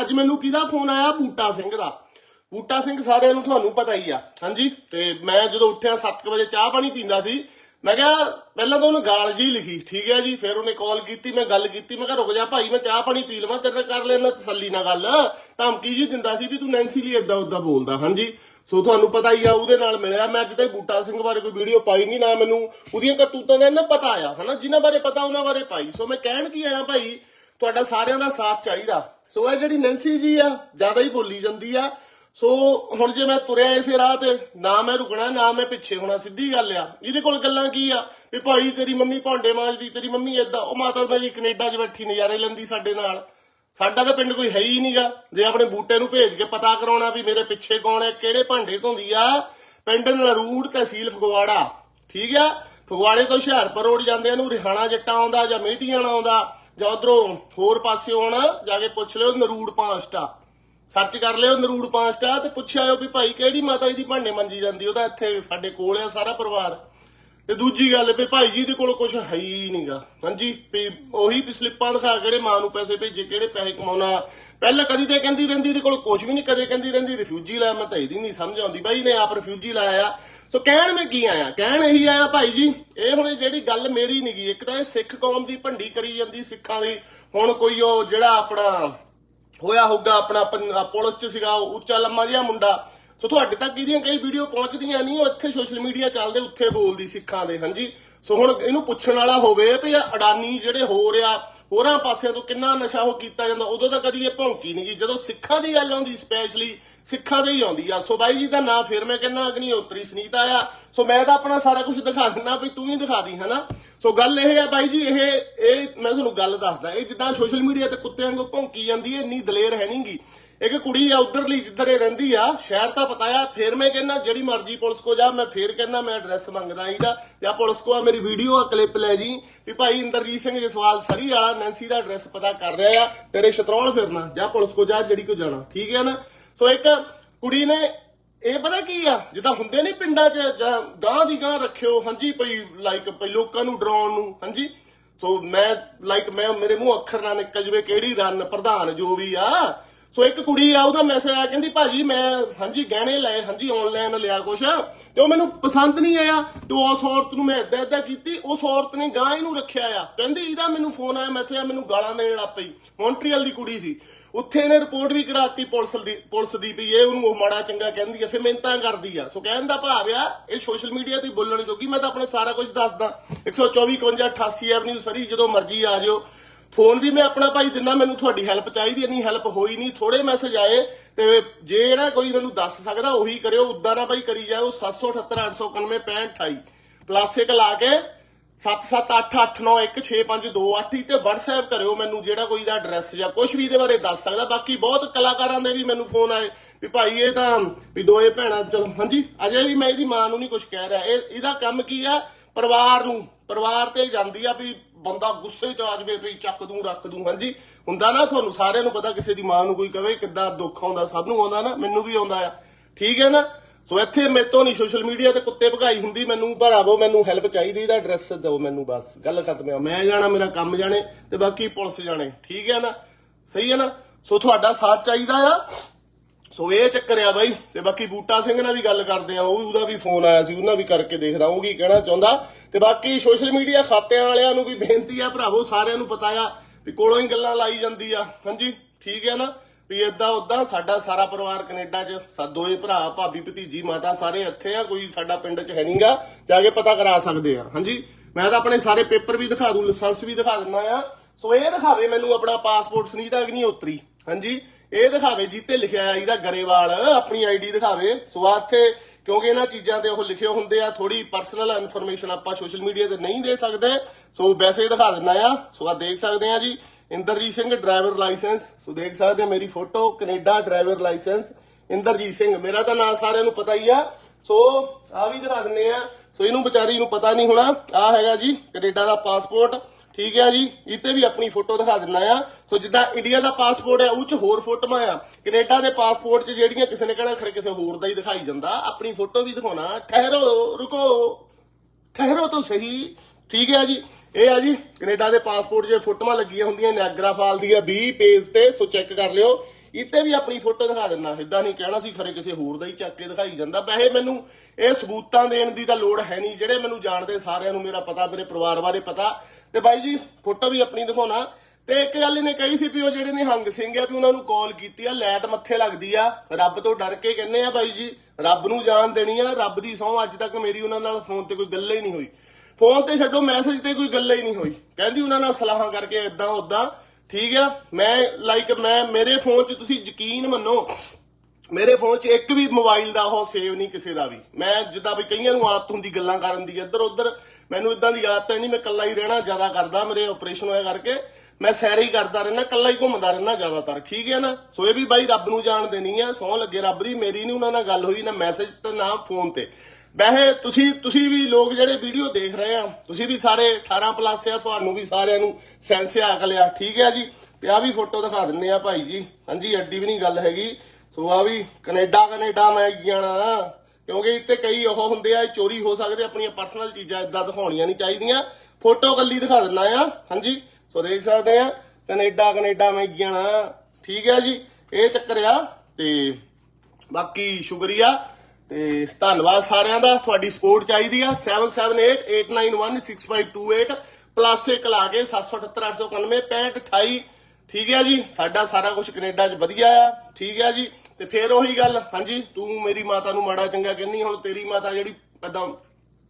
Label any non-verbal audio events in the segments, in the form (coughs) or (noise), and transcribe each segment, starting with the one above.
ਅੱਜ ਮੈਨੂੰ ਕਿਹਦਾ ਫੋਨ ਆਇਆ? ਬੂਟਾ ਸਿੰਘ ਦਾ। ਬੂਟਾ ਸਿੰਘ ਸਾਰਿਆਂ ਨੂੰ ਤੁਹਾਨੂੰ ਪਤਾ ਹੀ ਆ। ਹਾਂਜੀ? ਤੇ ਮੈਂ ਜਦੋਂ ਉੱਠਿਆ 7 ਵਜੇ ਚਾਹ ਪਾਣੀ ਪੀਂਦਾ ਸੀ, ਮੈਂ ਕਿਹਾ ਪਹਿਲਾਂ ਤਾਂ ਉਹਨੇ ਗਾਲ ਜੀ ਲਿਖੀ। ਠੀਕ ਹੈ ਜੀ, ਫਿਰ ਉਹਨੇ ਕਾਲ ਕੀਤੀ, ਮੈਂ ਗੱਲ ਕੀਤੀ, ਮੈਂ ਕਿਹਾ ਰੁਕ ਜਾ ਭਾਈ, ਮੈਂ ਚਾਹ ਪਾਣੀ ਪੀ ਲਵਾਂ, ਤੇਰੇ ਨਾਲ ਕਰ ਲੈਣਾ ਤਸੱਲੀ ਨਾਲ ਗੱਲ। ਧਮਕੀ ਜੀ ਦਿੰਦਾ ਸੀ ਵੀ ਤੂੰ ਨੈਂਸੀ ਲਈ ਇਦਾਂ ਉਦਾਂ ਬੋਲਦਾ। ਹਾਂਜੀ? ਸੋ ਤੁਹਾਨੂੰ ਪਤਾ ਹੀ ਆ, ਉਹਦੇ ਨਾਲ ਮਿਲਿਆ। ਮੈਂ ਅੱਜ ਤਾਈਂ ਬੂਟਾ ਸਿੰਘ ਬਾਰੇ ਕੋਈ ਵੀਡੀਓ ਪਾਈ ਨਹੀਂ ਨਾ ਮੈਨੂੰ ਉਹਦੀਆਂ ਕਰਤੂਤਾਂ ਦਾ ਇਹਨਾਂ ਪਤਾ ਆ, ਹਨਾ? ਜਿਨ੍ਹਾਂ ਬਾਰੇ ਪਤਾ, ਉਹਨਾਂ ਬਾਰੇ ਪਾਈ। ਸੋ ਮੈਂ ਕਹਿਣ ਕੀ ਆਇਆ ਭਾਈ ਤੁਹਾਡਾ ਸਾਰਿਆਂ ਦਾ ਸਾਥ ਚਾਹੀਦਾ। ਸੋ ਇਹ ਜਿਹੜੀ ਨੈਂਸੀ ਜੀ ਆ, ਜ਼ਿਆਦਾ ਹੀ ਬੋਲੀ ਜਾਂਦੀ ਆ। ਸੋ ਹੁਣ ਜੇ ਮੈਂ ਤੁਰਿਆ ਇਸੇ ਰਾਹ ਤੇ, ਨਾ ਮੈਂ ਰੁਕਣਾ, ਨਾ ਮੈਂ ਪਿੱਛੇ ਹੋਣਾ, ਸਿੱਧੀ ਗੱਲ ਆ। ਇਹਦੇ ਕੋਲ ਗੱਲਾਂ ਕੀ ਆ? ਵੀ ਭਾਈ ਤੇਰੀ ਮੰਮੀ ਭਾਂਡੇ ਮਾਂਜਦੀ, ਤੇਰੀ ਮੰਮੀ ਏਦਾਂ, ਉਹ ਮਾਤਾ ਮੇਰੀ ਕੈਨੇਡਾ 'ਚ ਬੈਠੀ, ਨਜ਼ਾਰੇ ਲੈਂਦੀ ਸਾਡੇ ਨਾਲ। ਸਾਡਾ ਤਾਂ ਪਿੰਡ ਕੋਈ ਹੈ ਹੀ ਨਹੀਂਗਾ ਜੇ ਆਪਣੇ ਬੂਟੇ ਨੂੰ ਭੇਜ ਕੇ ਪਤਾ ਕਰਾਉਣਾ ਵੀ ਮੇਰੇ ਪਿੱਛੇ ਕੌਣ ਹੈ, ਕਿਹੜੇ ਭਾਂਡੇ ਧੋਂਦੀ ਆ, ਪਿੰਡ ਨਰੂੜ ਤਹਿਸੀਲ ਫਗਵਾੜਾ। ਠੀਕ ਆ? ਫਗਵਾੜੇ ਤੋਂ ਹੁਸ਼ਿਆਰਪੁਰ ਰੋਡ ਜਾਂਦੇ ਨੂੰ ਰਿਹਾਣਾ ਜੱਟਾ ਆਉਂਦਾ ਜਾਂ ਮੀਟੀਆਂ ਆਉਂਦਾ। ਜਾਂ ਉਧਰੋਂ ਹੋਰ ਪਾਸੇ ਆਉਣਾ ਜਾ ਕੇ ਪੁੱਛ ਲਿਓ ਨਰੂੜ ਪਾਸਟਾ। ਸਰਚ ਕਰ ਲਿਓ ਨਰੂੜ ਪਾਂਸਟਾ ਤੇ ਪੁੱਛਿਆ ਵੀ ਭਾਈ ਕਿਹੜੀ ਮਾਤਾ ਜੀ ਦੀ ਭਾਂਡੇ ਮੰਜੀ ਜਾਂਦੀ ਉਹਦਾ ਇੱਥੇ ਸਾਡੇ ਕੋਲ ਆ ਸਾਰਾ ਪਰਿਵਾਰ। ਤੇ ਦੂਜੀ ਗੱਲ ਵੀ ਭਾਈ ਜੀ ਦੇ ਕੋਲ ਕੁਝ ਹੈ ਹੀ ਨਹੀਂਗਾ ਹਾਂਜੀ, ਵੀ ਉਹੀ ਵੀ ਸਲਿੱਪਾਂ ਦਿਖਾ ਕਿਹੜੇ ਮਾਂ ਨੂੰ ਪੈਸੇ ਭੇਜੇ, ਕਿਹੜੇ ਪੈਸੇ ਕਮਾਉਣਾ। ਪਹਿਲਾਂ ਕਦੀ ਤੇ ਕਹਿੰਦੀ ਰਹਿੰਦੀ ਦੇ ਕੋਲ ਕੁਝ ਵੀ ਨਹੀਂ, ਕਦੇ ਕਹਿੰਦੀ ਰਹਿੰਦੀ, ਰਿਫਿਊਜੀ ਲਾਇਆ ਮੈਂ ਤਾਂ ਇਹਦੀ ਨਹੀਂ ਸਮਝ ਆਉਂਦੀ। ਬਾਈ ਨੇ ਆਪ ਰਿਫਿਊਜੀ ਲਾਇਆ। ਸੋ ਕਹਿਣ ਮੈਂ ਕੀ ਆਇਆ? ਕਹਿਣ ਇਹੀ ਆਇਆ ਭਾਈ ਜੀ, ਇਹ ਹੁਣ ਜਿਹੜੀ ਗੱਲ ਮੇਰੀ ਨਹੀਂਗੀ ਇੱਕ ਤਾਂ ਇਹ ਸਿੱਖ ਕੌਮ ਦੀ ਭੰਡੀ ਕਰੀ ਜਾਂਦੀ ਸਿੱਖਾਂ ਦੀ। ਹੁਣ ਕੋਈ ਉਹ ਜਿਹੜਾ ਆਪਣਾ ਹੋਇਆ ਹੋਊਗਾ, ਆਪਣਾ ਪੰ- ਪੁਲਿਸ ਚ ਸੀਗਾ ਉੱਚਾ ਲੰਮਾ ਜਿਹਾ ਮੁੰਡਾ। ਸੋ ਤੁਹਾਡੇ ਤੱਕ ਇਹਦੀਆਂ ਕਈ ਵੀਡੀਓ ਪਹੁੰਚਦੀਆਂ ਨਹੀਂ, ਉਹ ਇੱਥੇ ਸੋਸ਼ਲ ਮੀਡੀਆ ਚੱਲਦੇ, ਉੱਥੇ ਬੋਲਦੀ ਸਿੱਖਾਂ ਦੇ, ਹਾਂਜੀ? ਸੋ ਹੁਣ ਇਹਨੂੰ ਪੁੱਛਣ ਵਾਲਾ ਹੋਵੇ ਵੀ ਇਹ ਅਡਾਨੀ ਜਿਹੜੇ ਹੋ ਰਿਹਾ ਹੋਰਾਂ ਪਾਸਿਆਂ ਤੋਂ ਕਿੰਨਾ ਨਸ਼ਾ ਉਹ ਕੀਤਾ ਜਾਂਦਾ, ਉਦੋਂ ਤਾਂ ਕਦੀ ਇਹ ਭੌਂਕੀ ਨਹੀਂ ਗਈ। ਜਦੋਂ ਸਿੱਖਾਂ ਦੀ ਗੱਲ ਆਉਂਦੀ ਸਪੈਸ਼ਲੀ ਸਿੱਖਾਂ ਦੇ ਹੀ ਆਉਂਦੀ ਆ। ਸੋ ਬਾਈ ਜੀ ਦਾ ਨਾਂ ਫਿਰ ਮੈਂ ਕਹਿੰਦਾ ਅਗਨੀ ਉਤਰੀ ਸੁਨੀਤਾ ਆ। ਸੋ ਮੈਂ ਤਾਂ ਆਪਣਾ ਸਾਰਾ ਕੁਝ ਦਿਖਾ ਦਿੰਦਾ ਵੀ ਤੂੰ ਹੀ ਦਿਖਾ ਦੀ, ਹਨਾ? ਸੋ ਗੱਲ ਇਹ ਆ ਬਾਈ ਜੀ, ਇਹ ਇਹ ਮੈਂ ਤੁਹਾਨੂੰ ਗੱਲ ਦੱਸਦਾ, ਇਹ ਜਿੱਦਾਂ ਸੋਸ਼ਲ ਮੀਡੀਆ ਤੇ ਕੁੱਤਿਆਂ ਵਾਂਗੂ ਭੌਂਕੀ ਜਾਂਦੀ ਹੈ ਇੰਨੀ ਦਲੇਰ ਹੈ ਨਹੀਂਗੀ ਇੱਕ ਕੁੜੀ ਆ ਉਧਰਲੀ ਜਿੱਧਰ ਇਹ ਰਹਿੰਦੀ ਆ, ਸ਼ਹਿਰ ਤਾਂ ਪਤਾ ਆ, ਫੇਰ ਮੈਂ ਕਹਿੰਦਾ, ਜਿਹੜੀ ਮਰਜ਼ੀ ਪੁਲਿਸ ਕੋ ਜਾ, ਮੈਂ ਫੇਰ ਕਹਿੰਦਾ, ਮੈਂ ਐਡਰੈਸ ਮੰਗਦਾ ਇਹਦਾ ਜਾਂ ਪੁਲਿਸ ਕੋ ਆ, ਮੇਰੀ ਵੀਡੀਓ ਆ ਕਲਿੱਪ ਲੈ ਜੀ। ਵੀ ਭਾਈ ਇੰਦਰਜੀਤ ਸਿੰਘ ਜਸਵਾਲ ਸਰੀ ਵਾਲਾ ਨੈਂਸੀ ਦਾ ਐਡਰੈਸ ਪਤਾ ਕਰ ਰਿਹਾ ਆ, ਤੇਰੇ ਸ਼ਤਰੌਲ ਫਿਰਨਾ, ਜਾਂ ਪੁਲਿਸ ਕੋ ਜਾ, ਜਿਹੜੀ ਕੋ ਜਾਣਾ, ਠੀਕ ਹੈ ਨਾ? ਸੋ ਇੱਕ ਕੁੜੀ ਨੇ, ਇਹ ਪਤਾ ਕੀ ਆ, ਜਿੱਦਾਂ ਹੁੰਦੇ ਨਹੀਂ ਪਿੰਡਾਂ 'ਚ, ਜਾਂ ਗਾਂ ਦੀ ਗਾਂ ਰੱਖਿਓ, ਹਾਂਜੀ ਭਈ ਲਾਈਕ ਭਈ ਲੋਕਾਂ ਨੂੰ ਡਰਾਉਣ ਨੂੰ, ਹਾਂਜੀ? ਸੋ ਮੈਂ ਲਾਈਕ ਮੈਂ, ਮੇਰੇ ਮੂੰਹ ਅੱਖਰ ਨਾ ਨਿਕਲ ਜਵੇ ਕਿਹੜੀ ਰਨ ਪ੍ਰਧਾਨ ਜੋ ਵੀ ਆ ਸੋ ਇੱਕ ਕੁੜੀ ਆ, ਉਹਦਾ ਮੈਸੇਜ ਆਇਆ, ਕਹਿੰਦੀ, ਭਾਜੀ, ਮੈਂ ਹਾਂਜੀ ਗਹਿਣੇ ਲਏ, ਹਾਂਜੀ ਆਨਲਾਈਨ ਲਿਆ ਕੁਛ ਤੇ ਉਹ ਮੈਨੂੰ ਪਸੰਦ ਨਹੀਂ ਆਇਆ ਤੇ ਉਸ ਔਰਤ ਨੂੰ ਮੈਂ ਏਦਾਂ ਏਦਾਂ ਕੀਤੀ, ਉਸ ਔਰਤ ਨੇ ਗਾਂ ਇਹਨੂੰ ਰੱਖਿਆ ਆ। ਕਹਿੰਦੀ, ਇਹਦਾ ਮੈਨੂੰ ਫੋਨ ਆਇਆ ਮੈਸੇਜ ਆ ਮੈਨੂੰ ਗਾਲਾਂ ਦੇਣ ਲੱਗ ਪਈ। ਮੌਂਟਰੀਅਲ ਦੀ ਕੁੜੀ ਸੀ। ਉੱਥੇ ਇਹਨੇ ਰਿਪੋਰਟ ਵੀ ਕਰਾਤੀ ਪੁਲਿਸ ਦੀ ਪੁਲਿਸ ਦੀ ਵੀ ਇਹ ਉਹਨੂੰ ਉਹ ਮਾੜਾ ਚੰਗਾ ਕਹਿੰਦੀ ਆ, ਫਿਰ ਮਿਹਨਤਾਂ ਕਰਦੀ ਆ। ਸੋ ਕਹਿਣ ਦਾ ਭਾਵ ਆ, ਇਹ ਸੋਸ਼ਲ ਮੀਡੀਆ ਤੇ ਬੋਲਣ ਜੋਗੀ, ਮੈਂ ਤਾਂ ਆਪਣੇ ਸਾਰਾ ਕੁਝ ਦੱਸਦਾ। 124 51 88 ਐਵਨਿਊ ਸਰੀ, ਜਦੋਂ ਮਰਜ਼ੀ ਆ ਜਾਓ। ਫੋਨ ਵੀ ਮੈਂ ਆਪਣਾ ਭਾਈ ਦਿੰਦਾ, ਮੈਨੂੰ ਤੁਹਾਡੀ ਹੈਲਪ ਚਾਹੀਦੀ ਨਹੀਂ ਹੈਲਪ ਹੋਈ ਨਹੀਂ ਥੋੜੇ ਮੈਸੇਜ ਆਏ, ਤੇ ਜਿਹੜਾ ਕੋਈ ਮੈਨੂੰ ਦੱਸ ਸਕਦਾ, ਉਹੀ ਕਰਿਓ, ਉਦਾਂ ਨਾ ਭਾਈ ਕਰੀ ਜਾਓ 778 891 6528 ਪਲੱਸ ਇੱਕ ਲਾ ਕੇ 7788916528 ਤੇ WhatsApp ਕਰਿਓ ਮੈਨੂੰ, ਜਿਹੜਾ ਕੋਈ ਦਾ ਐਡਰੈਸ ਜਾਂ ਕੁਝ ਵੀ ਇਹਦੇ ਬਾਰੇ ਦੱਸ ਸਕਦਾ। ਬਾਕੀ ਬਹੁਤ ਕਲਾਕਾਰਾਂ ਦੇ ਵੀ ਮੈਨੂੰ ਫੋਨ ਆਏ, ਵੀ ਭਾਈ ਇਹ ਤਾਂ, ਵੀ ਦੋਏ ਭੈਣਾਂ, ਚਲੋ, ਹਾਂਜੀ, ਅਜੇ ਵੀ ਮੈਂ ਇਹਦੀ ਮਾਂ ਨੂੰ ਨਹੀਂ ਕੁਝ ਕਹਿ ਰਿਹਾ। ਇਹ, ਇਹਦਾ ਕੰਮ ਕੀ ਆ? ਪਰਿਵਾਰ ਨੂੰ, ਪਰਿਵਾਰ ਤੇ ਜਾਂਦੀ ਆ ਵੀ ਬੰਦਾ ਗੁੱਸੇ ਚ ਆ ਜਾਵੇ ਵੀ ਚੱਕ ਦੂੰ, ਰੱਖ ਦੂੰ। ਹਾਂਜੀ, ਹੁੰਦਾ ਨਾ ਤੁਹਾਨੂੰ, ਸਾਰਿਆਂ ਨੂੰ ਪਤਾ ਕਿਸੇ ਦੀ ਮਾਂ ਨੂੰ ਕੋਈ ਕਵੇ ਕਿੱਦਾਂ ਦੁੱਖ ਆਉਂਦਾ, ਸਭ ਨੂੰ ਆਉਂਦਾ ਨਾ, ਮੈਨੂੰ ਵੀ ਆਉਂਦਾ ਆ। ਠੀਕ ਹੈ ਨਾ? ਸੋ ਇੱਥੇ ਮੇਤੋਂ ਨਹੀਂ ਸੋਸ਼ਲ ਮੀਡੀਆ ਤੇ ਕੁੱਤੇ ਭਗਾਈ ਹੁੰਦੀ, ਮੈਨੂੰ ਭਰਾਵੋ ਮੈਨੂੰ ਹੈਲਪ ਚਾਹੀਦੀ, ਇਹਦਾ ਐਡਰੈਸ ਦਿਓ ਮੈਨੂੰ ਬਸ, ਗੱਲ ਖਤਮ ਆ। ਮੈਂ ਜਾਣਾ, ਮੇਰਾ ਕੰਮ ਜਾਣੇ ਤੇ ਬਾਕੀ ਪੁਲਿਸ ਜਾਣੇ। ਠੀਕ ਹੈ ਨਾ? ਸਹੀ ਹੈ ਨਾ? ਸੋ ਤੁਹਾਡਾ ਸਾਥ ਚਾਹੀਦਾ ਆ। ਸੋ ਇਹ ਚੱਕਰ ਆ ਬਾਈ, ਤੇ ਬਾਕੀ ਬੂਟਾ ਸਿੰਘ ਨਾਲ ਵੀ ਗੱਲ ਕਰਦੇ ਆ, ਉਹ ਉਹਦਾ ਵੀ ਫੋਨ ਆਇਆ ਸੀ, ਉਹਨਾਂ ਵੀ ਕਰਕੇ ਦੇਖਦਾ, ਉਹ ਕੀ ਕਹਿਣਾ ਚਾਹੁੰਦਾ। ਤੇ ਬਾਕੀ ਸੋਸ਼ਲ ਮੀਡੀਆ ਖਾਤਿਆਂ ਵਾਲਿਆਂ ਨੂੰ ਵੀ ਬੇਨਤੀ ਆ, ਭਰਾਵੋ, ਸਾਰਿਆਂ ਨੂੰ ਪਤਾ ਆ ਵੀ ਕੋਲੋਂ ਹੀ ਗੱਲਾਂ ਲਾਈ ਜਾਂਦੀ ਆ, ਹਾਂਜੀ? ਠੀਕ ਆ ਨਾ? ਵੀ ਏਦਾਂ ਉਦਾਂ ਸਾਡਾ ਸਾਰਾ ਪਰਿਵਾਰ ਕੈਨੇਡਾ 'ਚ ਸਾ ਭਰਾ, ਭਾਬੀ, ਭਤੀਜੀ, ਮਾਤਾ ਸਾਰੇ ਇੱਥੇ ਆ, ਕੋਈ ਸਾਡਾ ਪਿੰਡ 'ਚ ਹੈ ਨਹੀਂਗਾ ਜਾ ਕੇ ਪਤਾ ਕਰਾ ਸਕਦੇ ਆ, ਹਾਂਜੀ? ਮੈਂ ਤਾਂ ਆਪਣੇ ਸਾਰੇ ਪੇਪਰ ਵੀ ਦਿਖਾ ਦੂੰ ਲਾਇਸੈਂਸ ਵੀ ਦਿਖਾ ਦਿੰਦਾ ਆ। ਸੋ ਇਹ ਦਿਖਾਵੇ ਮੈਨੂੰ ਆਪਣਾ ਪਾਸਪੋਰਟ ਸੁਨੀਦਾ ਕਿ ਨਹੀਂ ਉਤਰੀ ਹਾਂਜੀ, ਇਹ ਦਿਖਾਵੇ ਜਿੱਤੇ ਲਿਖਿਆ ਆ ਇਹਦਾ ਗਰੇਵਾਲ, ਆਪਣੀ ਆਈਡੀ ਦਿਖਾਵੇ। ਸੋ ਆ ਇੱਥੇ, ਕਿਉਂਕਿ ਇਹਨਾਂ ਚੀਜ਼ਾਂ ਤੇ ਉਹ ਲਿਖੇ ਹੁੰਦੇ ਆ ਥੋੜੀ ਪਰਸਨਲ ਇਨਫੋਰਮੇਸ਼ਨ ਆਪਾਂ ਸੋਸ਼ਲ ਮੀਡੀਆ ਤੇ ਨਹੀਂ ਦੇ ਸਕਦੇ। ਸੋ ਵੈਸੇ ਹੀ ਦਿਖਾ ਦਿੰਦਾ ਆ। ਸੋ ਆ ਦੇਖ ਸਕਦੇ ਆ ਜੀ, Inderjit Singh driver licence so ਦੇਖ ਸਕਦੇ ਆ ਮੇਰੀ photo Canada driver licence Inderjit Singh, ਮੇਰਾ ਤਾਂ ਨਾਮ ਸਾਰਿਆਂ ਨੂੰ ਪਤਾ ਹੀ ਆ। ਸੋ ਆ ਵੀ ਦਿਖਾ ਦਿੰਨੇ ਆ। ਸੋ ਇਹਨੂੰ ਵਿਚਾਰੀ ਨੂੰ ਪਤਾ ਨਹੀਂ ਹੋਣਾ ਆ ਹੈਗਾ ਜੀ, ਕੈਨੇਡਾ ਦਾ ਪਾਸਪੋਰਟ ਠੀਕ ਹੈ ਜੀ? ਇੱਥੇ ਵੀ ਆਪਣੀ ਫੋਟੋ ਦਿਖਾ ਦਿੰਨਾ ਆ। ਸੋ ਜਿੱਦਾਂ ਇੰਡੀਆ ਦਾ ਪਾਸਪੋਰਟ ਹੈ, ਉਹ ਚ ਹੋਰ ਫੋਟੋਆਂ ਆ। ਕੈਨੇਡਾ ਦੇ ਪਾਸਪੋਰਟ 'ਚ ਜਿਹੜੀਆਂ ਕਿਸੇ ਨੇ ਕਹਿਣਾ ਖਰੇ ਕਿਸੇ ਹੋਰ ਦਾ ਹੀ ਦਿਖਾਈ ਜਾਂਦਾ। ਆਪਣੀ ਫੋਟੋ ਵੀ ਦਿਖਾਉਣਾ। ਠਹਿਰੋ, ਰੁਕੋ। ਠਹਿਰੋ ਤਾਂ ਸਹੀ। ਠੀਕ ਹੈ ਜੀ? ਇਹ ਆ ਜੀ, ਕੈਨੇਡਾ ਦੇ ਪਾਸਪੋਰਟ 'ਚ ਫੋਟੋਆਂ ਲੱਗੀਆਂ ਹੁੰਦੀਆਂ, ਨਿਆਗਰਾ ਫਾਲ ਦੀਆਂ 20 ਪੇਜ ਤੇ। ਸੋ ਚੈੱਕ ਕਰ ਲਿਓ। ਇੱਥੇ ਵੀ ਆਪਣੀ ਫੋਟੋ ਦਿਖਾ ਦਿੰਨਾ। ਇਦਾਂ ਨਹੀਂ ਕਹਿਣਾ ਸੀ ਖਰੇ ਕਿਸੇ ਹੋਰ ਦਾ ਹੀ ਚੱਕ ਕੇ ਦਿਖਾਈ ਜਾਂਦਾ। ਵੈਸੇ ਮੈਨੂੰ ਇਹ ਸਬੂਤਾਂ ਦੇਣ ਦੀ ਤਾਂ ਲੋੜ ਹੈ ਨਹੀਂ। ਜਿਹੜੇ ਮੈਨੂੰ ਜਾਣਦੇ ਸਾਰਿਆਂ ਨੂੰ ਮੇਰਾ ਪਤਾ, ਮੇਰੇ ਪਰਿਵਾਰ ਬਾਰੇ ਪਤਾ। ਤੇ ਬਾਈ ਜੀ, ਫੋਟੋ ਵੀ ਆਪਣੀ ਦਿਖਾਉਣਾ। ਤੇ ਇੱਕ ਗੱਲ ਇਹਨੇ ਕਹੀ ਸੀ ਵੀ ਉਹ ਜਿਹੜੇ ਨਿਹੰਗ ਸਿੰਘ ਆ ਵੀ ਉਹਨਾਂ ਨੂੰ ਕਾਲ ਕੀਤੀ ਆ ਲੈਟ ਮੱਥੇ ਲੱਗਦੀ ਆ। ਰੱਬ ਤੋਂ ਡਰ ਕੇ ਕਹਿੰਦੇ ਆ ਬਾਈ ਜੀ, ਰੱਬ ਨੂੰ ਜਾਨ ਦੇਣੀ ਆ, ਰੱਬ ਦੀ ਸਹੁੰ ਅੱਜ ਤੱਕ ਮੇਰੀ ਉਹਨਾਂ ਨਾਲ ਫੋਨ ਤੇ ਕੋਈ ਗੱਲ ਹੀ ਨਹੀਂ ਹੋਈ। ਫੋਨ ਤੇ ਛੱਡੋ ਮੈਸੇਜ ਤੇ ਕੋਈ ਗੱਲ ਹੀ ਨਹੀਂ ਹੋਈ। ਕਹਿੰਦੀ ਉਹਨਾਂ ਨਾਲ ਸਲਾਹਾਂ ਕਰਕੇ ਇਦਾਂ ਉਦਾਂ ਠੀਕ ਆ, ਮੈਂ ਲਾਈਕ ਮੈਂ, ਮੇਰੇ ਫੋਨ 'ਚ ਤੁਸੀਂ ਯਕੀਨ ਮੰਨੋ, ਮੇਰੇ ਫੋਨ 'ਚ ਇੱਕ ਵੀ ਮੋਬਾਈਲ ਦਾ ਉਹ ਸੇਵ ਨਹੀਂ ਕਿਸੇ ਦਾ ਵੀ। ਮੈਂ ਜਿੱਦਾਂ ਵੀ ਕਈਆਂ ਨੂੰ ਆਦਤ ਹੁੰਦੀ ਗੱਲਾਂ ਕਰਨ ਦੀ ਇੱਧਰ ਉੱਧਰ ਮੈਨੂੰ ਇਦਾਂ ਦੀ ਆਦਤ ਹੈ ਨਹੀਂ, ਮੈਂ ਇਕੱਲਾ ਹੀ ਰਹਿਣਾ ਜ਼ਿਆਦਾ ਕਰਦਾ, ਮੇਰੇ ਆਪਰੇਸ਼ਨ ਹੋਇਆ ਕਰਕੇ। ਮੈਂ ਸੈਰ ਹੀ ਕਰਦਾ ਰਹਿਣਾ ਇਕੱਲਾ ਹੀ ਘੁੰਮਦਾ ਰਹਿਣਾ ਜ਼ਿਆਦਾਤਰ। ਠੀਕ ਹੈ ਨਾ? ਸੋ ਇਹ ਵੀ ਬਾਈ ਰੱਬ ਨੂੰ ਜਾਣ ਦੇਣੀ ਆ ਸੌ ਲੱਗੇ ਰੱਬ ਦੀ, ਮੇਰੀ ਨਹੀਂ ਉਹਨਾਂ ਨਾਲ ਗੱਲ ਹੋਈ, ਨਾ ਮੈਸੇਜ ਤੇ, ਨਾ ਫੋਨ ਤੇ। ਵੈਸੇ ਤੁਸੀਂ ਤੁਸੀਂ ਵੀ ਲੋਕ ਜਿਹੜੇ ਵੀਡੀਓ ਦੇਖ ਰਹੇ ਆ, ਤੁਸੀਂ ਵੀ ਸਾਰੇ 18 ਪਲੱਸ ਆ, ਤੁਹਾਨੂੰ ਵੀ ਸਾਰਿਆਂ ਨੂੰ ਸੈਂਸ ਆ, ਅਕਲ ਆ। ਠੀਕ ਹੈ ਜੀ? ਤੇ ਆ ਵੀ ਫੋਟੋ ਦਿਖਾ ਦਿੰਨੇ ਆ ਭਾਈ ਜੀ। ਹਾਂਜੀ, ਐਡੀ ਵੀ ਨਹੀਂ ਗੱਲ ਹੈਗੀ। ਸੋ ਆ ਵੀ ਕੈਨੇਡਾ ਕੈਨੇਡਾ ਮੈਂ ਜਾਣਾ। ਕਿਉਂਕਿ ਇੱਥੇ ਕਈ ਉਹ ਹੁੰਦੇ ਆ ਚੋਰੀ ਹੋ ਸਕਦੇ ਆਪਣੀਆਂ ਪਰਸਨਲ ਚੀਜ਼ਾਂ ਇਦਾਂ ਦਿਖਾਉਣੀਆਂ ਨਹੀਂ ਚਾਹੀਦੀਆਂ। ਫੋਟੋ ਕੱਲੀ ਦਿਖਾ ਦਿੰਨਾ ਆ, ਹਾਂਜੀ? ਸੋ ਦੇਖ ਸਕਦੇ ਆ, ਕੈਨੇਡਾ ਕੈਨੇਡਾ ਮੈਂ ਜਾਣਾ ਠੀਕ ਹੈ ਜੀ, ਇਹ ਚੱਕਰ ਆ, ਤੇ ਬਾਕੀ ਸ਼ੁਕਰੀਆ, ਤੇ ਧੰਨਵਾਦ ਸਾਰਿਆਂ ਦਾ, ਤੁਹਾਡੀ ਸਪੋਰਟ ਚਾਹੀਦੀ ਆ 7788916528 ਪਲੱਸ ਇੱਕ ਲਾ ਕੇ 778891 ਠੀਕ ਹੈ ਜੀ, ਸਾਡਾ ਸਾਰਾ ਕੁਝ ਕੈਨੇਡਾ 'ਚ ਵਧੀਆ ਆ, ਠੀਕ ਹੈ ਜੀ, ਤੇ ਫੇਰ ਉਹੀ ਗੱਲ, ਹਾਂਜੀ, ਤੂੰ ਮੇਰੀ ਮਾਤਾ ਨੂੰ ਮਾੜਾ ਚੰਗਾ ਕਹਿੰਦੀ, ਹੁਣ ਤੇਰੀ ਮਾਤਾ ਜਿਹੜੀ ਕਦਮ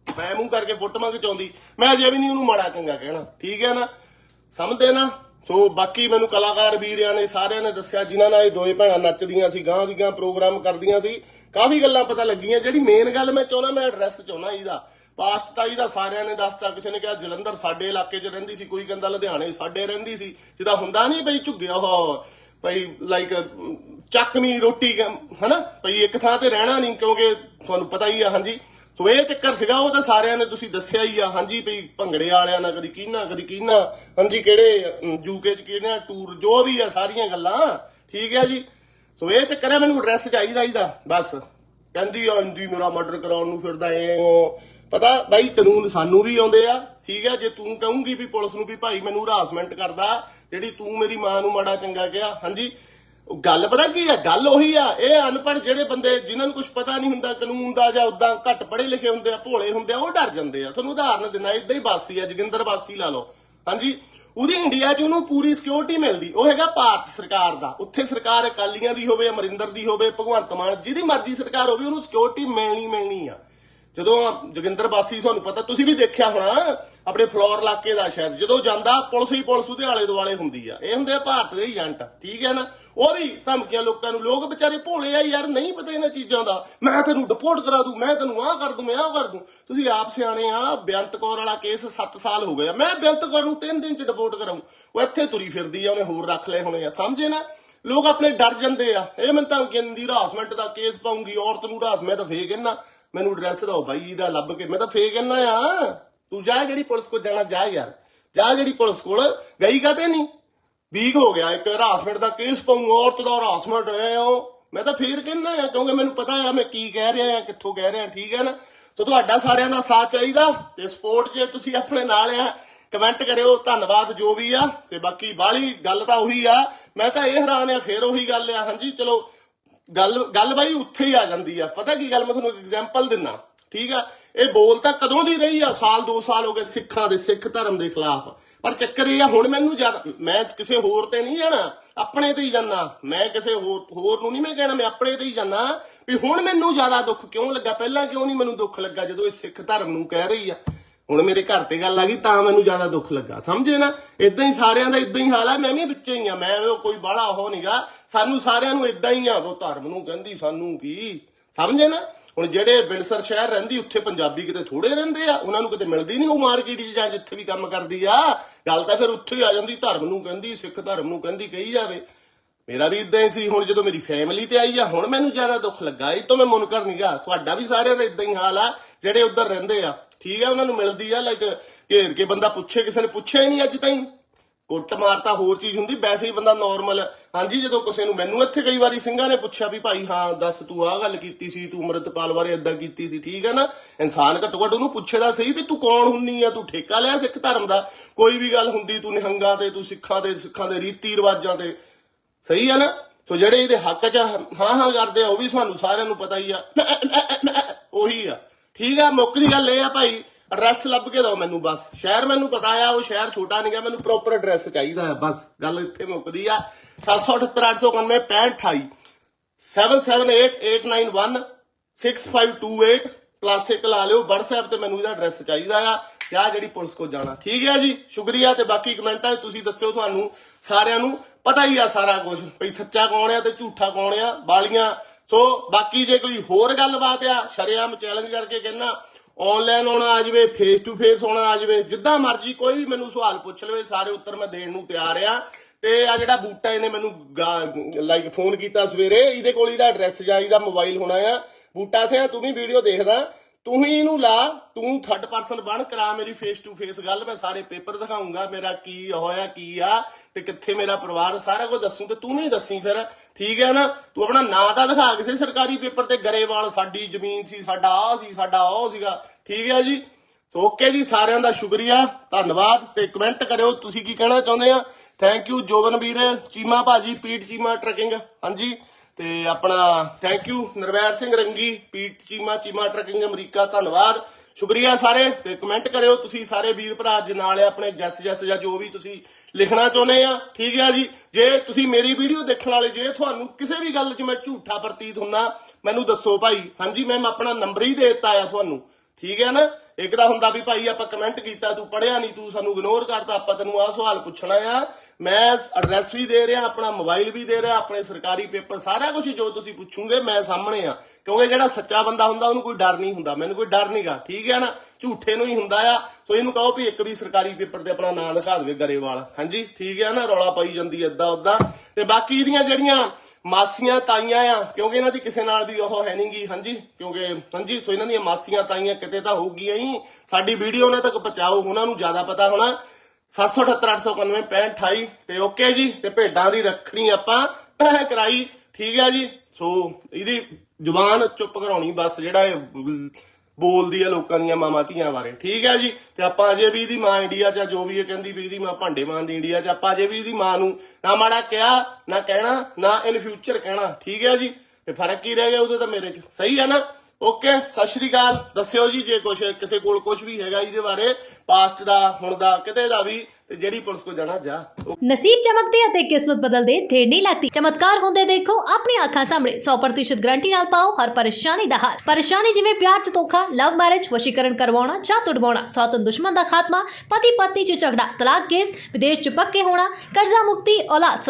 ਮੈਂ ਮੂੰਹ ਕਰਕੇ ਫੋਟੋਆਂ ਖਿਚਾਉਂਦੀ ਮੈਂ ਅਜੇ ਵੀ ਨਹੀਂ ਉਹਨੂੰ ਮਾੜਾ ਚੰਗਾ ਕਹਿਣਾ, ਠੀਕ ਹੈ ਨਾ? ਸਮਝਦੇ ਨਾ? ਸੋ ਬਾਕੀ ਮੈਨੂੰ ਕਲਾਕਾਰ ਵੀਰਿਆਂ ਨੇ ਸਾਰਿਆਂ ਨੇ ਦੱਸਿਆ, ਜਿਨ੍ਹਾਂ ਨਾਲ ਇਹ ਦੋਏ ਭੈਣਾਂ ਨੱਚਦੀਆਂ ਸੀ ਗਾਂ ਦੀ ਗਾਂ ਪ੍ਰੋਗਰਾਮ ਕਰਦੀਆਂ ਸੀ, ਕਾਫੀ ਗੱਲਾਂ ਪਤਾ ਲੱਗੀਆਂ, ਜਿਹੜੀ ਮੇਨ ਗੱਲ ਮੈਂ ਚਾਹੁੰਦਾ, ਮੈਂ ਐਡਰੈਸ ਚਾਹੁੰਦਾ ਇਹਦਾ ਪਾਸਟ ਤਾਂ ਦਾ ਸਾਰਿਆਂ ਨੇ ਦੱਸਤਾ, ਕਿਸੇ ਨੇ ਕਿਹਾ ਜਲੰਧਰ ਸਾਡੇ ਇਲਾਕੇ 'ਚ ਰਹਿੰਦੀ ਸੀ, ਕੋਈ ਕਹਿੰਦਾ ਲੁਧਿਆਣੇ ਸਾਡੇ ਰਹਿੰਦੀ ਸੀ। ਜਿਹਦਾ ਹੁੰਦਾ ਨਹੀਂ ਬਈ ਝੁੱਗਿਆ ਉਹ ਭਈ ਲਾਈਕ ਚੱਕਵੀਂ ਰੋਟੀ ਹਨਾ? ਭਈ ਇੱਕ ਥਾਂ ਤੇ ਰਹਿਣਾ ਨਹੀਂ, ਕਿਉਂਕਿ ਤੁਹਾਨੂੰ ਪਤਾ ਹੀ ਆ, ਹਾਂਜੀ। ਸੋ ਇਹ ਚੱਕਰ ਸੀਗਾ, ਉਹ ਤਾਂ ਸਾਰਿਆਂ ਨੇ ਤੁਸੀਂ ਦੱਸਿਆ ਹੀ ਆ, ਹਾਂਜੀ ਭਈ ਭੰਗੜੇ ਵਾਲਿਆਂ ਨਾਲ ਕਦੀ ਕਿਹਨਾ ਕਦੀ ਕਿਹਨਾ ਹਾਂਜੀ, ਕਿਹੜੇ ਯੂਕੇ ਚ ਕਿਹੜਾ ਟੂਰ, ਜੋ ਵੀ ਆ, ਸਾਰੀਆਂ ਗੱਲਾਂ। ਠੀਕ ਹੈ ਜੀ। ਸੋ ਇਹ ਚੱਕਰ ਹੈ ਮੈਨੂੰ ਐਡਰੈਸ ਚਾਹੀਦਾ, ਇਹਦਾ। ਬਸ। ਕਹਿੰਦੀ ਆਂਦੀ, ਮੇਰਾ ਮਰਡਰ ਕਰਾਉਣ ਨੂੰ ਫਿਰਦਾ ਏ ਉਹ। ਪਤਾ ਬਾਈ, ਕਾਨੂੰਨ ਸਾਨੂੰ ਵੀ ਆਉਂਦੇ ਆ, ਠੀਕ ਆ? ਜੇ ਤੂੰ ਕਹੂੰਗੀ ਵੀ ਪੁਲਿਸ ਨੂੰ ਵੀ ਭਾਈ ਮੈਨੂੰ ਹਰਾਸਮੈਂਟ ਕਰਦਾ, ਜਿਹੜੀ ਤੂੰ ਮੇਰੀ ਮਾਂ ਨੂੰ ਮਾੜਾ ਚੰਗਾ ਕਿਹਾ, ਹਾਂਜੀ? ਗੱਲ ਪਤਾ ਕੀ ਆ? ਗੱਲ ਉਹੀ ਆ, ਇਹ ਅਨਪੜ੍ਹ ਜਿਹੜੇ ਬੰਦੇ, ਜਿਨ੍ਹਾਂ ਨੂੰ ਕੁਝ ਪਤਾ ਨਹੀਂ ਹੁੰਦਾ, ਕਾਨੂੰਨ ਦਾ ਜਾਂ ਉਦਾਂ ਘੱਟ ਪੜ੍ਹੇ ਲਿਖੇ ਹੁੰਦੇ ਆ, ਭੋਲੇ ਹੁੰਦੇ ਆ, ਉਹ ਡਰ ਜਾਂਦੇ ਆ। ਤੁਹਾਨੂੰ ਉਦਾਹਰਨ ਦਿੰਦਾ ਇਦਾਂ ਹੀ ਬਾਸੀ ਆ, ਜੋਗਿੰਦਰ ਬਾਸੀ ਲਾ ਲਓ, ਹਾਂਜੀ? ਉਹਦੀ ਇੰਡੀਆ 'ਚ ਉਹਨੂੰ ਪੂਰੀ ਸਿਕਿਉਰਿਟੀ ਮਿਲਦੀ, ਉਹ ਹੈਗਾ ਭਾਰਤ ਸਰਕਾਰ ਦਾ। ਉੱਥੇ ਸਰਕਾਰ ਅਕਾਲੀਆਂ ਦੀ ਹੋਵੇ, ਅਮਰਿੰਦਰ ਦੀ ਹੋਵੇ, ਭਗਵੰਤ ਮਾਨ, ਜਿਹਦੀ ਮਰਜ਼ੀ ਸਰਕਾਰ ਹੋਵੇ, ਉਹਨੂੰ ਸਿਕਿਉਰਿਟੀ ਮਿਲਣੀ ਮਿਲਣੀ ਆ। ਜਦੋਂ ਜੋਗਿੰਦਰ ਬਾਸੀ ਤੁਹਾਨੂੰ ਪਤਾ, ਤੁਸੀਂ ਵੀ ਦੇਖਿਆ ਹੋਣਾ ਆਪਣੇ ਫਲੋਰ ਇਲਾਕੇ ਦਾ ਸ਼ਾਇਦ, ਜਦੋਂ ਜਾਂਦਾ ਪੁਲਿਸ ਹੀ ਪੁਲਿਸ ਉਹਦੇ ਆਲੇ ਦੁਆਲੇ ਹੁੰਦੀ ਆ। ਇਹ ਹੁੰਦੇ ਆ ਭਾਰਤ ਦੇ ਏਜੰਟ, ਠੀਕ ਹੈ ਨਾ? ਉਹ ਵੀ ਧਮਕੀਆਂ ਲੋਕਾਂ ਨੂੰ, ਲੋਕ ਵਿਚਾਰੇ ਭੋਲੇ ਆ ਯਾਰ, ਨਹੀਂ ਪਤਾ ਇਹਨਾਂ ਚੀਜ਼ਾਂ ਦਾ। ਮੈਂ ਤੈਨੂੰ ਡਿਪੋਰਟ ਕਰਾ ਦੂੰ, ਮੈਂ ਤੈਨੂੰ ਆਹ ਕਰ ਦੂੰ, ਮੈਂ ਆਹ ਕਰ ਦੂੰ। ਤੁਸੀਂ ਆਪ ਸਿਆਣੇ ਆ, ਬੇਅੰਤ ਕੌਰ ਵਾਲਾ ਕੇਸ 7 ਸਾਲ ਹੋ ਗਿਆ ਮੈਂ ਬੇਅੰਤ ਕੌਰ ਨੂੰ 3 ਦਿਨ ਚ ਡਿਪੋਰਟ ਕਰਾਉਂ ਉਹ ਇੱਥੇ ਤੁਰੀ ਫਿਰਦੀ ਆ, ਉਹਨੇ ਹੋਰ ਰੱਖ ਲਏ ਹੋਣੇ ਆ। ਸਮਝੇ ਨਾ? ਲੋਕ ਆਪਣੇ ਡਰ ਜਾਂਦੇ ਆ। ਇਹ ਮੈਂ ਤਾਂ ਕਹਿੰਦੀ ਹਰਾਸਮੈਂਟ ਦਾ ਕੇਸ ਪਾਉਂਗੀ, ਔਰਤ ਨੂੰ ਹਰਾਸਮੈਂਟ ਫੇਕ ਕਹਿੰਦਾ ਮੈਨੂੰ ਐਡਰੈਸ ਦਿਓ ਬਾਈ ਇਹਦਾ ਲੱਭ ਕੇ। ਮੈਂ ਤਾਂ ਫੇਕ ਕਹਿੰਦਾ ਆ, ਤੂੰ ਜਾ ਜਿਹੜੀ ਪੁਲਿਸ ਕੋਲ ਜਾਣਾ, ਜਾ ਯਾਰ। ਜਾ ਜਿਹੜੀ ਪੁਲਿਸ ਕੋਲ। ਗਈ ਕਾਤੇ ਨਹੀਂ ਵੀਕ ਹੋ ਗਿਆ, ਇੱਕ ਹਰਾਸਮੈਂਟ ਦਾ ਕੇਸ ਪਾਉਂ ਔਰਤ ਦਾ ਹਰਾਸਮੈਂਟ ਹੈ ਉਹ। ਮੈਂ ਤਾਂ ਫੇਰ ਕਹਿੰਦਾ ਆ, ਕਿਉਂਕਿ ਮੈਨੂੰ ਪਤਾ ਆ ਮੈਂ ਕੀ ਕਹਿ ਰਿਹਾ ਆ, ਕਿੱਥੋਂ ਕਹਿ ਰਿਹਾ, ਠੀਕ ਹੈ ਨਾ? ਤਾਂ ਤੁਹਾਡਾ ਸਾਰਿਆਂ ਦਾ ਸਾਥ ਚਾਹੀਦਾ ਤੇ ਸਪੋਰਟ ਜੇ ਤੁਸੀਂ ਆਪਣੇ ਨਾਲ ਆ ਕਮੈਂਟ ਕਰਿਓ, ਧੰਨਵਾਦ ਜੋ ਵੀ ਆ। ਤੇ ਬਾਕੀ ਬਾਹਲੀ ਗੱਲ ਤਾਂ ਉਹੀ ਆ। ਮੈਂ ਤਾਂ ਇਹ ਹੈਰਾਨ ਆ, ਫੇਰ ਉਹੀ ਗੱਲ ਆ। ਹਾਂਜੀ, ਚਲੋ ਗੱਲ ਗੱਲ ਬਾਈ ਉੱਥੇ ਹੀ ਆ ਜਾਂਦੀ ਆ। ਪਤਾ ਕੀ ਗੱਲ, ਮੈਂ ਤੁਹਾਨੂੰ ਇੱਕ ਐਗਜ਼ਾਮਪਲ ਦਿੰਨਾ। ਠੀਕ ਆ? ਇਹ ਬੋਲ ਤਾਂ ਕਦੋਂ ਦੀ ਰਹੀ ਆ? ਸਾਲ 2 ਸਾਲ ਹੋ ਗਏ ਸਿੱਖਾਂ ਦੇ, ਸਿੱਖ ਧਰਮ ਦੇ ਖਿਲਾਫ। ਪਰ ਚੱਕਰ ਇਹ ਆ, ਹੁਣ ਮੈਨੂੰ ਜ਼ਿਆਦਾ, ਮੈਂ ਕਿਸੇ ਹੋਰ ਤੇ ਨਹੀਂ ਜਾਣਾ। ਆਪਣੇ ਤੇ ਹੀ ਜਾਣਾ ਮੈਂ ਕਿਸੇ ਹੋਰ ਹੋਰ ਨੂੰ ਨਹੀਂ ਮੈਂ ਕਹਿਣਾ, ਮੈਂ ਆਪਣੇ ਤੇ ਹੀ ਜਾਣਾ ਵੀ ਹੁਣ ਮੈਨੂੰ ਜ਼ਿਆਦਾ ਦੁੱਖ ਕਿਉਂ ਲੱਗਾ? ਪਹਿਲਾਂ ਕਿਉਂ ਨਹੀਂ ਮੈਨੂੰ ਦੁੱਖ ਲੱਗਾ ਜਦੋਂ ਇਹ ਸਿੱਖ ਧਰਮ ਨੂੰ ਕਹਿ ਰਹੀ ਆ? ਹੁਣ ਮੇਰੇ ਘਰ ਤੇ ਗੱਲ ਆ ਗਈ, ਤਾਂ ਮੈਨੂੰ ਜ਼ਿਆਦਾ ਦੁੱਖ ਲੱਗਾ। ਸਮਝੇ ਨਾ? ਇਦਾਂ ਹੀ ਸਾਰਿਆਂ ਦਾ ਇਦਾਂ ਹੀ ਹਾਲ ਆ, ਮੈਂ ਵੀ ਵਿੱਚੇ ਹੀ ਆ। ਮੈਂ ਉਹ ਕੋਈ ਬਾਹਲਾ ਉਹ ਨਹੀਂਗਾ। ਸਾਨੂੰ ਸਾਰਿਆਂ ਨੂੰ ਇਦਾਂ ਹੀ ਆ, ਉਹ ਧਰਮ ਨੂੰ ਕਹਿੰਦੀ ਸਾਨੂੰ ਕੀ ਸਮਝੇ ਨਾ? ਹੁਣ ਜਿਹੜੇ ਬਿੰਸਰ ਸ਼ਹਿਰ ਰਹਿੰਦੀ, ਉੱਥੇ ਪੰਜਾਬੀ ਕਿਤੇ ਥੋੜੇ ਰਹਿੰਦੇ ਆ, ਉਹਨਾਂ ਨੂੰ ਕਿਤੇ ਮਿਲਦੀ ਨਹੀਂ ਉਹ ਮਾਰਕੀਟ 'ਚ ਜਾਂ ਜਿੱਥੇ ਵੀ ਕੰਮ ਕਰਦੀ ਆ। ਗੱਲ ਤਾਂ ਫਿਰ ਉੱਥੇ ਹੀ ਆ ਜਾਂਦੀ, ਧਰਮ ਨੂੰ ਕਹਿੰਦੀ, ਸਿੱਖ ਧਰਮ ਨੂੰ ਕਹਿੰਦੀ, ਕਹੀ ਜਾਵੇ। ਮੇਰਾ ਵੀ ਇਦਾਂ ਹੀ ਸੀ, ਹੁਣ ਜਦੋਂ ਮੇਰੀ ਫੈਮਿਲੀ ਤੇ ਆਈ ਆ, ਹੁਣ ਮੈਨੂੰ ਜ਼ਿਆਦਾ ਦੁੱਖ ਲੱਗਾ। ਇਹ ਤੋਂ ਮੈਂ ਮੁਨਕਰ ਨਹੀਂਗਾ ਤੁਹਾਡਾ ਵੀ ਸਾਰਿਆਂ ਦਾ ਇਦਾਂ ਹੀ ਹਾਲ ਆ, ਜਿਹੜੇ ਉੱਧਰ ਰਹਿੰਦੇ ਆ। ਠੀਕ ਆ, ਉਹਨਾਂ ਨੂੰ ਮਿਲਦੀ ਆ ਲਾਈਕ ਘੇਰ ਕੇ ਬੰਦਾ ਪੁੱਛੇ, ਕਿਸੇ ਨੇ ਪੁੱਛਿਆ ਹੀ ਨਹੀਂ ਅੱਜ ਤਾਈਂ। ਕੁੱਟ ਮਾਰ ਹੋਰ ਚੀਜ਼ ਹੁੰਦੀ, ਵੈਸੇ ਹੀ ਬੰਦਾ ਨਾਰਮਲ ਹਾਂਜੀ, ਜਦੋਂ ਕਿਸੇ ਨੂੰ ਮੈਨੂੰ ਇੱਥੇ ਕਈ ਵਾਰੀ ਸਿੰਘਾਂ ਨੇ ਪੁੱਛਿਆ ਵੀ ਭਾਈ, ਹਾਂ, ਦੱਸ ਤੂੰ ਆਹ ਗੱਲ ਕੀਤੀ ਸੀ, ਤੂੰ ਅੰਮ੍ਰਿਤਪਾਲ ਬਾਰੇ ਏਦਾਂ ਕੀਤੀ ਸੀ, ਠੀਕ ਹੈ ਨਾ? ਇਨਸਾਨ ਘੱਟੋ ਘੱਟ ਉਹਨੂੰ ਪੁੱਛੇਦਾ ਸਹੀ ਵੀ ਤੂੰ ਕੌਣ ਹੁੰਨੀ ਆ, ਤੂੰ ਠੇਕਾ ਲਿਆ ਸਿੱਖ ਧਰਮ ਦਾ? ਕੋਈ ਵੀ ਗੱਲ ਹੁੰਦੀ, ਤੂੰ ਨਿਹੰਗਾਂ ਤੇ, ਤੂੰ ਸਿੱਖਾਂ ਤੇ, ਸਿੱਖਾਂ ਦੇ ਰੀਤੀ ਰਿਵਾਜਾਂ ਤੇ। ਸਹੀ ਹੈ ਨਾ? ਸੋ ਜਿਹੜੇ ਇਹਦੇ ਹੱਕ 'ਚ ਹਾਂ ਹਾਂ, ਕਰਦੇ ਆ, ਉਹ ਵੀ ਤੁਹਾਨੂੰ ਸਾਰਿਆਂ ਨੂੰ ਪਤਾ ਹੀ ਆ। ਉਹੀ ਆ। ਠੀਕ ਆ, ਮੁੱਕ ਦੀ ਗੱਲ ਇਹ ਆ ਭਾਈ ਐਡਰੈਸ ਲੱਭ ਕੇ ਦਿਓ ਮੈਨੂੰ ਬਸ। ਸ਼ਹਿਰ ਮੈਨੂੰ ਪਤਾ ਆ, ਉਹ ਸ਼ਹਿਰ ਛੋਟਾ ਨਹੀਂ ਗਿਆ ਮੈਨੂੰ ਪ੍ਰੋਪਰ ਐਡਰੈਸ ਚਾਹੀਦਾ ਆ, ਬਸ। ਗੱਲ ਇੱਥੇ ਮੁੱਕਦੀ ਆ। 778 7788916528 ਪਲੱਸ ਇੱਕ ਲਾ ਲਿਓ। WhatsApp ਤੇ ਮੈਨੂੰ ਇਹਦਾ ਐਡਰੈਸ ਚਾਹੀਦਾ ਆ ਕਿਆ ਜਿਹੜੀ ਪੁਲਿਸ ਕੋ ਜਾਣਾ। ਠੀਕ ਹੈ ਜੀ, ਸ਼ੁਕਰੀਆ ਤੇ ਬਾਕੀ ਕਮੈਂਟਾਂ 'ਚ ਤੁਸੀਂ ਦੱਸਿਓ ਤੁਹਾਨੂੰ ਸਾਰਿਆਂ ਨੂੰ। ਪਤਾ ਹੀ ਆ ਸਾਰਾ ਕੁਝ ਭਈ ਸੱਚਾ ਕੌਣ ਆ ਤੇ ਝੂਠਾ ਕੌਣ ਆ? ਬਾਲੀਆਂ ਸੋ ਬਾਕੀ ਜੇ ਕੋਈ ਹੋਰ ਗੱਲਬਾਤ ਆ, ਸ਼ਰੇਆਮ ਚੈਲੰਜ ਕਰਕੇ ਕਹਿੰਦਾ ਆਨਲਾਈਨ ਆਉਣਾ ਆ ਜਾਵੇ ਫੇਸ ਟੂ ਫੇਸ ਆਉਣਾ ਆ ਜਾਵੇ, ਜਿੱਦਾਂ ਮਰਜ਼ੀ ਕੋਈ ਵੀ ਮੈਨੂੰ ਸਵਾਲ ਪੁੱਛ ਲਵੇ, ਸਾਰੇ ਉੱਤਰ ਮੈਂ ਦੇਣ ਨੂੰ ਤਿਆਰ ਆ। ਤੇ ਆ ਜਿਹੜਾ ਬੂਟਾ ਇਹਨੇ ਮੈਨੂੰ ਲਾਈਕ ਫੋਨ ਕੀਤਾ ਸਵੇਰੇ, ਇਹਦੇ ਕੋਲ ਇਹਦਾ ਐਡਰੈਸ ਜਾਂ ਇਹਦਾ ਮੋਬਾਈਲ ਹੋਣਾ ਆ। ਬੂਟਾ ਸਿਆ, ਤੂੰ ਵੀ ਵੀਡੀਓ ਦੇਖਦਾ, ਤੂੰ ਹੀ ਇਹਨੂੰ ਲਾ, ਤੂੰ ਥਰਡ ਪਰਸਨ ਬਣ, ਕਰਾ ਮੇਰੀ ਫੇਸ ਟੂ ਫੇਸ ਗੱਲ, ਮੈਂ ਸਾਰੇ ਪੇਪਰ ਦਿਖਾਉਂਗਾ ਮੇਰਾ ਕੀ ਹੋਇਆ, ਕੀ ਆ। ਤੇ ਕਿੱਥੇ ਮੇਰਾ ਪਰਿਵਾਰ ਸਾਰਾ ਕੁਝ ਦੱਸੂ ਤੇ ਤੂੰ ਨਹੀਂ ਦੱਸੀ ਫਿਰ। ਠੀਕ ਹੈ ਨਾ? ਤੂੰ ਆਪਣਾ ਨਾਂ ਤਾਂ ਦਿਖਾ ਕਿਸੇ ਸਰਕਾਰੀ ਪੇਪਰ ਤੇ ਗਰੇਵਾਲ, ਸਾਡੀ ਜ਼ਮੀਨ ਸੀ, ਸਾਡਾ ਆ ਸੀ, ਸਾਡਾ ਉਹ ਸੀਗਾ। ਠੀਕ ਹੈ ਜੀ? ਸੋ ਓਕੇ ਜੀ, ਸਾਰਿਆਂ ਦਾ ਸ਼ੁਕਰੀਆ, ਧੰਨਵਾਦ ਤੇ ਕਮੈਂਟ ਕਰਿਓ, ਤੁਸੀਂ ਕੀ ਕਹਿਣਾ ਚਾਹੁੰਦੇ ਆ? ਥੈਂਕ ਯੂ ਜੋਬਨ ਵੀਰ, ਚੀਮਾ ਭਾਜੀ, ਪੀਟ ਚੀਮਾ ਟਰਕਿੰਗ ਹਾਂਜੀ। ਤੇ ਆਪਣਾ thank you Narvair Singh Rangi, Pete Cheema Cheema trucking America, ਧੰਨਵਾਦ। ਸ਼ੁਕਰੀਆ ਸਾਰੇ, ਤੇ ਕਮੈਂਟ ਕਰਿਓ ਤੁਸੀਂ ਸਾਰੇ ਵੀਰ ਭਰਾ, ਅੱਜ ਨਾਲ ਆਪਣੇ ਜੈਸ ਜੈਸ ਜਾਂ ਜੋ ਵੀ ਤੁਸੀਂ ਲਿਖਣਾ ਚਾਹੁੰਦੇ ਆ, ਠੀਕ ਆ ਜੀ? ਜੇ ਤੁਸੀਂ ਮੇਰੀ ਵੀਡੀਓ ਦੇਖਣ ਵਾਲੇ, ਜੇ ਤੁਹਾਨੂੰ ਕਿਸੇ ਵੀ ਗੱਲ 'ਚ ਮੈਂ ਝੂਠਾ ਪ੍ਰਤੀਤ ਹੁੰਨਾ, ਮੈਨੂੰ ਦੱਸੋ ਭਾਈ। ਹਾਂਜੀ ਮੈਂ ਆਪਣਾ ਨੰਬਰ ਹੀ ਦੇ ਦਿੱਤਾ ਆ ਤੁਹਾਨੂੰ, ਠੀਕ ਹੈ ਨਾ? ਇੱਕ ਤਾਂ ਹੁੰਦਾ ਵੀ ਭਾਈ ਆਪਾਂ ਕਮੈਂਟ ਕੀਤਾ, ਤੂੰ ਪੜਿਆ ਨਹੀਂ ਤੂੰ ਸਾਨੂੰ ਇਗਨੋਰ ਕਰਤਾ, ਆਪਾਂ ਤੈਨੂੰ ਆਹ ਸਵਾਲ ਪੁੱਛਣਾ ਆ। ਮੈਂ ਐਡਰੈਸ ਵੀ ਦੇ ਰਿਹਾ, ਆਪਣਾ ਮੋਬਾਈਲ ਵੀ ਦੇ ਰਿਹਾ, ਆਪਣੇ ਸਰਕਾਰੀ ਪੇਪਰ ਸਾਰਾ ਕੁਝ ਜੋ ਤੁਸੀਂ ਪੁੱਛੋਗੇ, ਮੈਂ ਸਾਹਮਣੇ ਆ। ਕਿਉਂਕਿ ਜਿਹੜਾ ਸੱਚਾ ਬੰਦਾ ਹੁੰਦਾ, ਉਹਨੂੰ ਕੋਈ ਡਰ ਨਹੀਂ ਹੁੰਦਾ, ਮੈਨੂੰ ਕੋਈ ਡਰ ਨਹੀਂਗਾ, ਠੀਕ ਹੈ ਨਾ? ਝੂਠੇ ਨੂੰ ਹੀ ਹੁੰਦਾ ਆ। ਸੋ ਇਹਨੂੰ ਕਹੋ ਵੀ ਇੱਕ ਵੀ ਸਰਕਾਰੀ ਪੇਪਰ ਤੇ ਆਪਣਾ ਨਾਂ ਦਿਖਾ ਦੇਵੇ ਗਰੇਵਾਲ। ਹਾਂਜੀ, ਠੀਕ ਹੈ ਨਾ? ਰੌਲਾ ਪਾਈ ਜਾਂਦੀ ਏਦਾਂ ਉਦਾਂ ਤੇ ਬਾਕੀ ਇਹਦੀਆਂ ਜਿਹੜੀਆਂ ਮਾਸੀਆਂ ਤਾਈਆਂ ਆ। ਕਿਉਂਕਿ ਇਹਨਾਂ ਦੀ ਕਿਸੇ ਨਾਲ ਵੀ ਉਹ ਹੈ ਨਹੀਂਗੀ ਹਾਂਜੀ? ਕਿਉਂਕਿ, ਹਾਂਜੀ, ਸੋ ਇਹਨਾਂ ਦੀਆਂ ਮਾਸੀਆਂ ਤਾਈਆਂ ਕਿਤੇ ਤਾਂ ਹੋਊਗੀਆਂ ਹੀ। ਸਾਡੀ ਵੀਡੀਓ ਉਹਨਾਂ ਤੱਕ ਪਹੁੰਚਾਓ। ਉਹਨਾਂ ਨੂੰ ਜ਼ਿਆਦਾ ਪਤਾ ਹੋਣਾ। 778896528 ਤੇ ਓਕੇ ਜੀ। ਤੇ ਭੇਡਾਂ ਦੀ ਰੱਖਣੀ ਆਪਾਂ (coughs) ਕਰਾਈ। ਠੀਕ ਹੈ ਜੀ? ਸੋ ਇਹਦੀ ਜ਼ੁਬਾਨ ਚੁੱਪ ਕਰਾਉਣੀ ਬਸ। ਜਿਹੜਾ ਇਹ ਬੋਲਦੀ ਆ ਲੋਕਾਂ ਦੀਆਂ ਮਾਮਾ ਧੀਆਂ ਬਾਰੇ। ਠੀਕ ਹੈ ਜੀ? ਤੇ ਆਪਾਂ ਅਜੇ ਵੀ ਇਹਦੀ ਮਾਂ ਇੰਡੀਆ 'ਚ ਜੋ ਵੀ ਇਹ ਕਹਿੰਦੀ ਵੀ ਇਹਦੀ ਮਾਂ ਭਾਂਡੇ ਮਾਂਦੀ ਇੰਡੀਆ 'ਚ ਆਪਾਂ ਅਜੇ ਵੀ ਇਹਦੀ ਮਾਂ ਨੂੰ ਨਾ ਮਾੜਾ ਕਿਹਾ, ਨਾ ਕਹਿਣਾ, ਨਾ ਇਨ ਫਿਊਚਰ ਕਹਿਣਾ। ਠੀਕ ਹੈ ਜੀ? ਤੇ ਫ਼ਰਕ ਕੀ ਰਹਿ ਗਿਆ ਉਹਦੇ ਤਾਂ ਮੇਰੇ 'ਚ? ਸਹੀ ਹੈ ਨਾ? ਓਕੇ ਸਤਿ ਸ਼੍ਰੀ ਅਕਾਲ। ਦੱਸਿਓ ਜੀ, ਜੇ ਕੁਛ ਕਿਸੇ ਕੋਲ ਕੁਝ ਵੀ ਹੈਗਾ ਇਹਦੇ ਬਾਰੇ ਪਾਸਟ ਦਾ, ਹੁਣ ਦਾ, ਕਿਤੇ ਦਾ ਵੀ, ਤੇ ਜਿਹੜੀ ਪੁਲਿਸ ਕੋ ਜਾਣਾ, ਜਾ। ਨਸੀਬ ਚਮਕਦੇ ਅਤੇ ਕਿਸਮਤ ਬਦਲਦੇ, ਦੇਰ ਨਹੀਂ ਲੱਗਦੀ। ਚਮਤਕਾਰ ਹੁੰਦੇ ਦੇਖੋ ਆਪਣੀ ਅੱਖਾਂ ਸਾਹਮਣੇ। 100% ਗਾਰੰਟੀ ਨਾਲ ਪਾਓ, ਹਰ ਪਰੇਸ਼ਾਨੀ ਦਾ ਹੱਲ। ਪਰੇਸ਼ਾਨੀ ਜਿਵੇਂ ਪਿਆਰ ਚ ਧੋਖਾ ਲਵ ਮੈਰਿਜ ਵਸ਼ੀਕਰਨ ਕਰਵਾਉਣਾ ਜਾਂ ਤੁੜਵਾਉਣਾ ਸੌਤਨ ਦੁਸ਼ਮਣ ਦਾ ਖਾਤਮਾ ਪਤੀ ਪਤਨੀ ਚ ਝਗੜਾ, ਤਲਾਕ ਕੇਸ, ਵਿਦੇਸ਼ ਚ ਪੱਕੇ ਹੋਣਾ, ਕਰਜ਼ਾ ਮੁਕਤੀ, ਔਲਾਦ